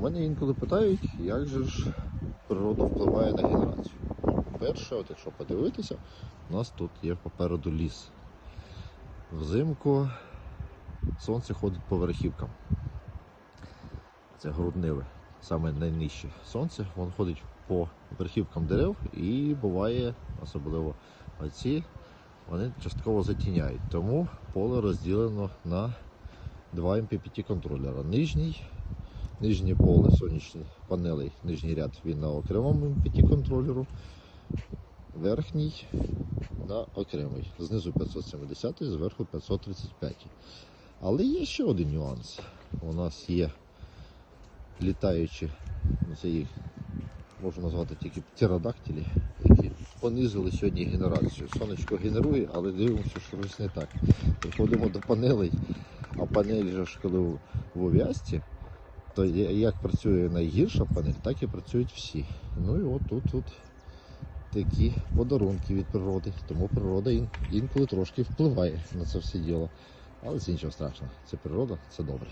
Мене інколи питають, як же ж природа впливає на генерацію. Перше, от якщо подивитися, у нас тут є попереду ліс. Взимку сонце ходить по верхівкам. Це грудневе, саме найнижче сонце, воно ходить по верхівкам дерев і буває, особливо оці, вони частково затіняють. Тому поле розділено на два MPPT контролера. Нижній, нижнє поле сонячних панелей, нижній ряд він на окремому MPPT контролеру, верхній на окремий. Знизу 570, зверху 535. Але є ще один нюанс. У нас є літаючі, ну, це їх можна назвати тільки птеродактилі, які понизили сьогодні генерацію. Сонечко генерує, але дивимося, що щось не так. Приходимо до панелей, а панель же ж коли в ув'язці, то як працює найгірша панель, так і працюють всі. Ну і от тут, тут такі подарунки від природи. Тому природа ін- інколи трошки впливає на це все діло. Але це нічого страшного. Це природа, це добре.